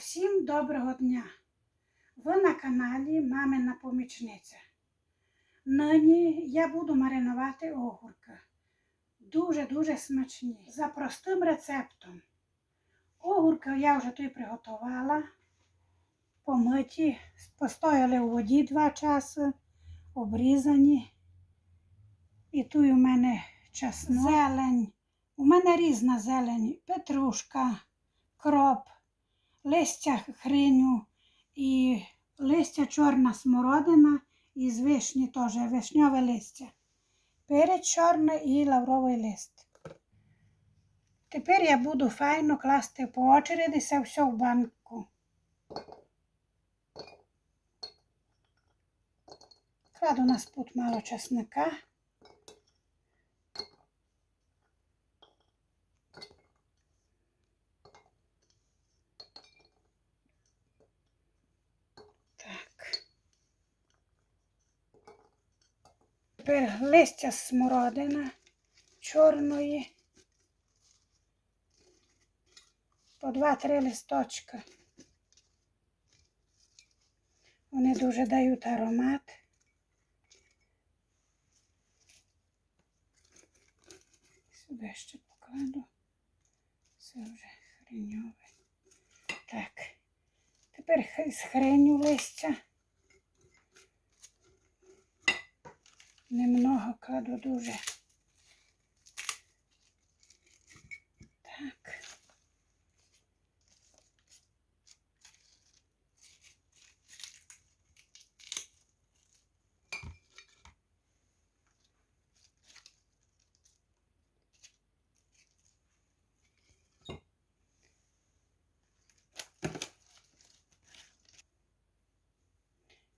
Усім доброго дня! Ви на каналі Мамина Помічниця. Нині я буду маринувати огурки. Дуже-дуже смачні. За простим рецептом. Огурки я вже тут приготувала. Помиті, постояли у воді два часи, обрізані. І тут у мене чеснок, зелень. У мене різна зелень, петрушка, кроп, листя хриню і листя чорна смородина і з вишні теж вишньове листя. Перець чорний і лавровий лист. Тепер я буду файно класти по очереді це все в банку. Кладу на спут мало чесника. Так. Тепер листя смородина чорної. По два-три листочка. Вони дуже дають аромат. Сюди ще покладу. Це вже хреньове. Так. Тепер з хреню листя. Немного кладу дуже. Так.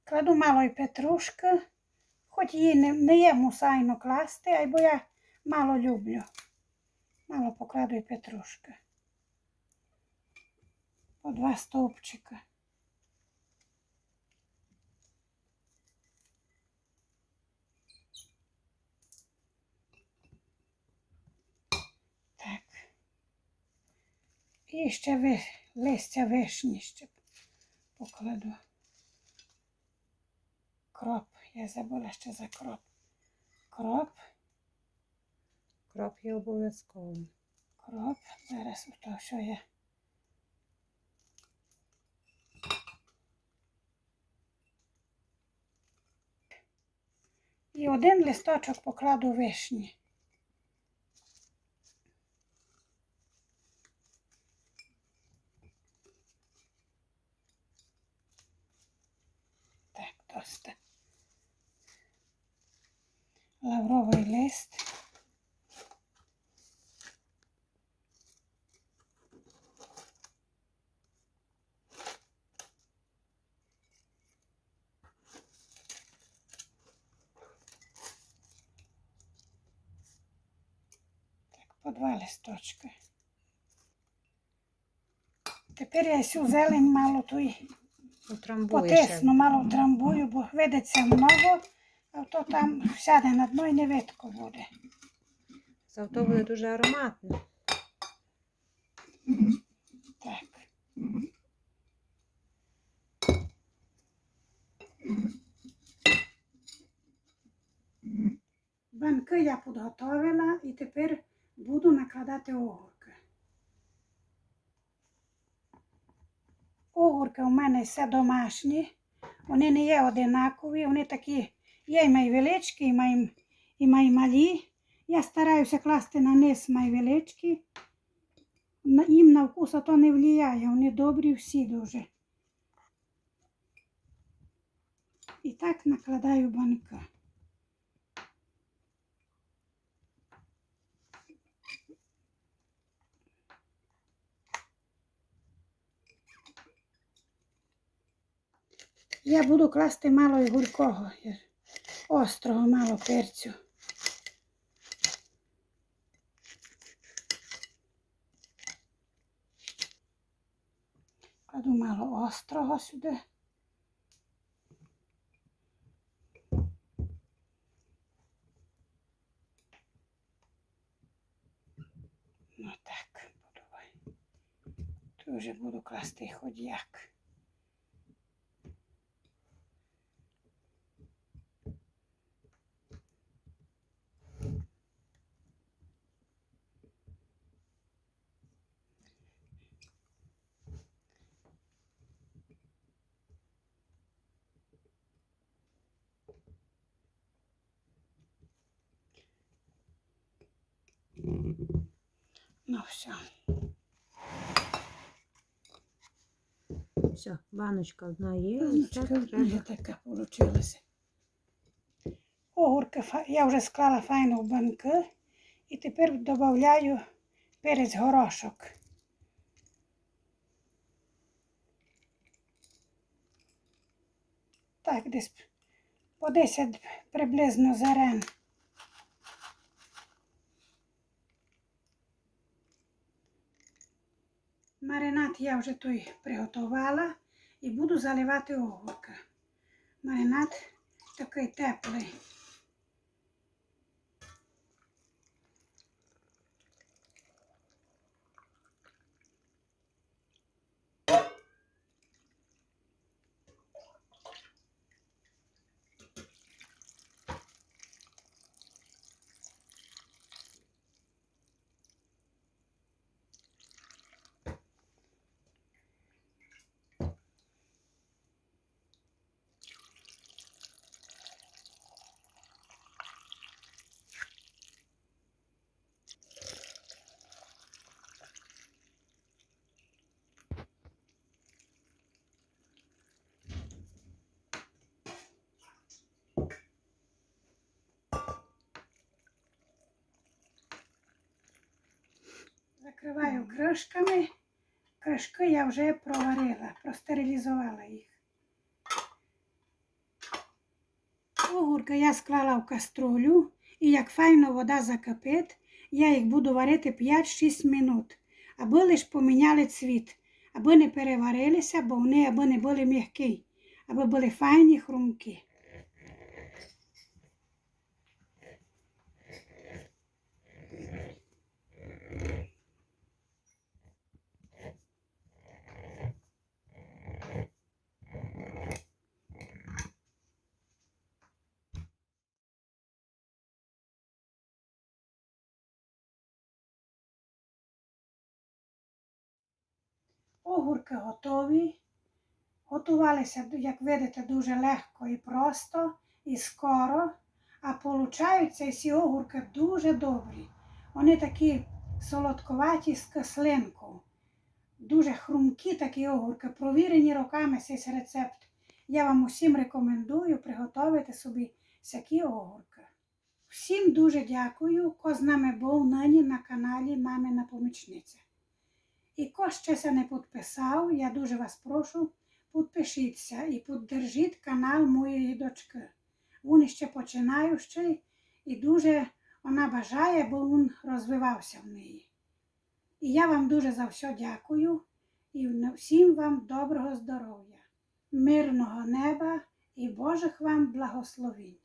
Кладу мало й петрушки, хоч її не, не є мусайно класти, бо я мало люблю. Мало покладу й петрушки. По два стовпчика. Так. І ще ви, листя вишні ще покладу. Кроп. Я забула ще за кроп. Кроп, Кроп є обов'язково. кроп. Зараз то що я. І один листочок покладу вишні. Так, доста. Лавровий лист. Так, по два листочки. Тепер я цю зелень мало Утрамбуєш. потисну, мало трамбую, бо видиться много, а то там сяде на дно і не видко буде. Завто буде дуже ароматно. Так. Банки я підготовила і тепер буду накладати огурки. Огурки у мене все домашні. Вони не є одинакові, вони такі є й май величкі, і май, і май. Я стараюся класти на низ майвеличкі. Їм на вкус то не впливає, вони добрі всі дуже. І так накладаю банка. Я буду класти мало і гуркого, острого мало перцю. Кладу мало острого сюди. Ну так, подавай. Дуже буду класти хоч все. Все, баночка одна є. Баночка так вже така. Огурки фа- я вже склала файно в банки і тепер додаю перець горошок. Так, десь по 10 приблизно зерен. Маринад я вже той приготувала і буду заливати огурка. Маринад такий теплий. Закриваю кришками. Кришки я вже проварила, простерилізувала їх. Огурки я склала в каструлю і як файно вода закипить, я їх буду варити 5-6 минут, аби лиш поміняли цвіт, аби не переварилися, бо вони аби не були м'які, аби були файні хрумкі. Огурки готові. Готувалися, як видите, дуже легко і просто, і скоро. А получаються ці огурки дуже добрі. Вони такі солодковаті з кислинкою. Дуже хрумкі такі огурки, провірені роками цей рецепт. Я вам усім рекомендую приготувати собі всякі огурки. Всім дуже дякую, ко з нами був нині на каналі Мамина Помічниця. І ко ще се не підписав, я дуже вас прошу, підпишіться і піддержіть канал моєї дочки. Він ще починаючий і дуже вона бажає, бо він розвивався в неї. І я вам дуже за все дякую і всім вам доброго здоров'я, мирного неба і Божих вам благословень.